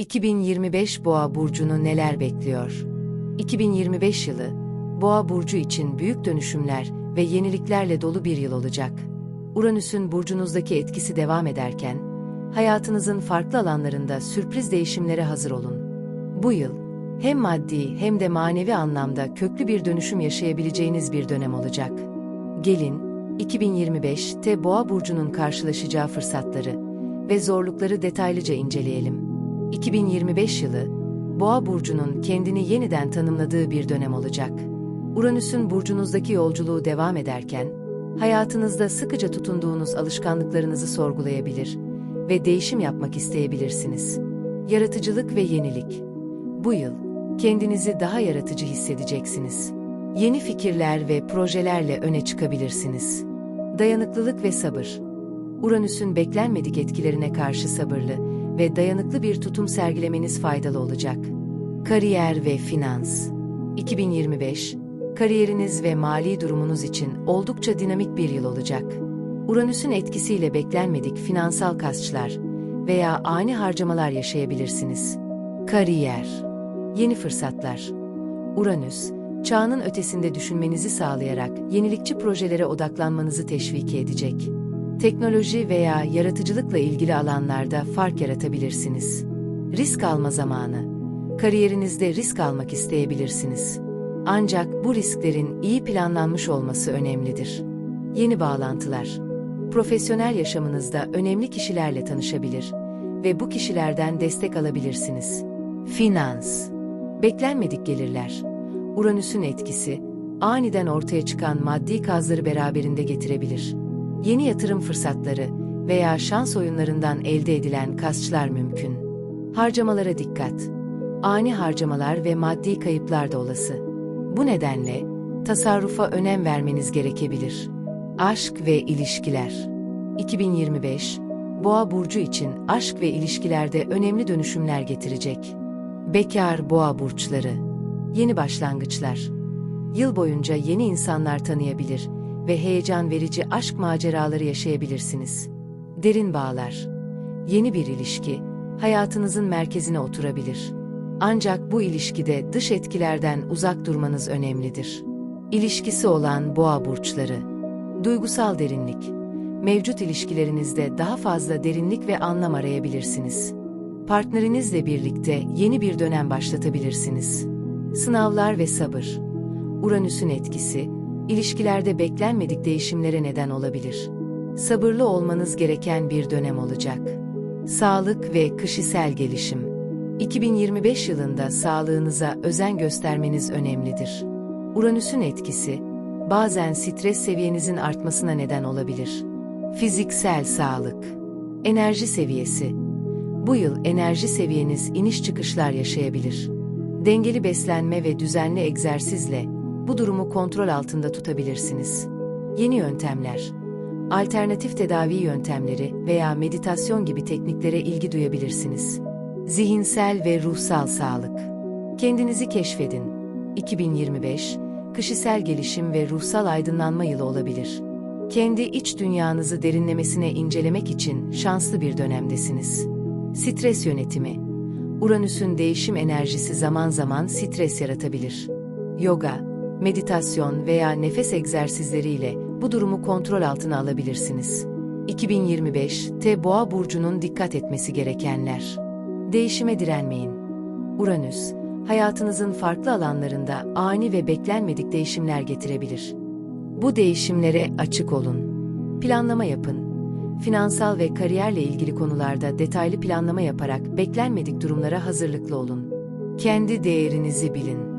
2025 Boğa burcunu neler bekliyor? 2025 yılı Boğa burcu için büyük dönüşümler ve yeniliklerle dolu bir yıl olacak. Uranüs'ün burcunuzdaki etkisi devam ederken hayatınızın farklı alanlarında sürpriz değişimlere hazır olun. Bu yıl hem maddi hem de manevi anlamda köklü bir dönüşüm yaşayabileceğiniz bir dönem olacak. Gelin 2025'te Boğa burcunun karşılaşacağı fırsatları ve zorlukları detaylıca inceleyelim. 2025 yılı, Boğa burcunun kendini yeniden tanımladığı bir dönem olacak. Uranüs'ün burcunuzdaki yolculuğu devam ederken, hayatınızda sıkıca tutunduğunuz alışkanlıklarınızı sorgulayabilir ve değişim yapmak isteyebilirsiniz. Yaratıcılık ve yenilik. Bu yıl kendinizi daha yaratıcı hissedeceksiniz. Yeni fikirler ve projelerle öne çıkabilirsiniz. Dayanıklılık ve sabır. Uranüs'ün beklenmedik etkilerine karşı sabırlı ve dayanıklı bir tutum sergilemeniz faydalı olacak. Kariyer ve finans 2025, kariyeriniz ve mali durumunuz için oldukça dinamik bir yıl olacak. Uranüs'ün etkisiyle beklenmedik finansal kasçlar veya ani harcamalar yaşayabilirsiniz. Kariyer Yeni fırsatlar Uranüs, çağının ötesinde düşünmenizi sağlayarak yenilikçi projelere odaklanmanızı teşvik edecek teknoloji veya yaratıcılıkla ilgili alanlarda fark yaratabilirsiniz. Risk alma zamanı. Kariyerinizde risk almak isteyebilirsiniz. Ancak bu risklerin iyi planlanmış olması önemlidir. Yeni bağlantılar. Profesyonel yaşamınızda önemli kişilerle tanışabilir ve bu kişilerden destek alabilirsiniz. Finans. Beklenmedik gelirler. Uranüs'ün etkisi, aniden ortaya çıkan maddi kazları beraberinde getirebilir yeni yatırım fırsatları veya şans oyunlarından elde edilen kasçlar mümkün. Harcamalara dikkat. Ani harcamalar ve maddi kayıplar da olası. Bu nedenle tasarrufa önem vermeniz gerekebilir. Aşk ve ilişkiler. 2025 Boğa burcu için aşk ve ilişkilerde önemli dönüşümler getirecek. Bekar boğa burçları. Yeni başlangıçlar. Yıl boyunca yeni insanlar tanıyabilir ve heyecan verici aşk maceraları yaşayabilirsiniz. Derin bağlar. Yeni bir ilişki, hayatınızın merkezine oturabilir. Ancak bu ilişkide dış etkilerden uzak durmanız önemlidir. İlişkisi olan boğa burçları. Duygusal derinlik. Mevcut ilişkilerinizde daha fazla derinlik ve anlam arayabilirsiniz. Partnerinizle birlikte yeni bir dönem başlatabilirsiniz. Sınavlar ve sabır. Uranüs'ün etkisi, ilişkilerde beklenmedik değişimlere neden olabilir. Sabırlı olmanız gereken bir dönem olacak. Sağlık ve kişisel gelişim. 2025 yılında sağlığınıza özen göstermeniz önemlidir. Uranüs'ün etkisi, bazen stres seviyenizin artmasına neden olabilir. Fiziksel sağlık. Enerji seviyesi. Bu yıl enerji seviyeniz iniş çıkışlar yaşayabilir. Dengeli beslenme ve düzenli egzersizle bu durumu kontrol altında tutabilirsiniz. Yeni yöntemler, alternatif tedavi yöntemleri veya meditasyon gibi tekniklere ilgi duyabilirsiniz. Zihinsel ve ruhsal sağlık. Kendinizi keşfedin. 2025, kişisel gelişim ve ruhsal aydınlanma yılı olabilir. Kendi iç dünyanızı derinlemesine incelemek için şanslı bir dönemdesiniz. Stres yönetimi. Uranüs'ün değişim enerjisi zaman zaman stres yaratabilir. Yoga, meditasyon veya nefes egzersizleriyle bu durumu kontrol altına alabilirsiniz. 2025 T Boğa burcunun dikkat etmesi gerekenler. Değişime direnmeyin. Uranüs, hayatınızın farklı alanlarında ani ve beklenmedik değişimler getirebilir. Bu değişimlere açık olun. Planlama yapın. Finansal ve kariyerle ilgili konularda detaylı planlama yaparak beklenmedik durumlara hazırlıklı olun. Kendi değerinizi bilin.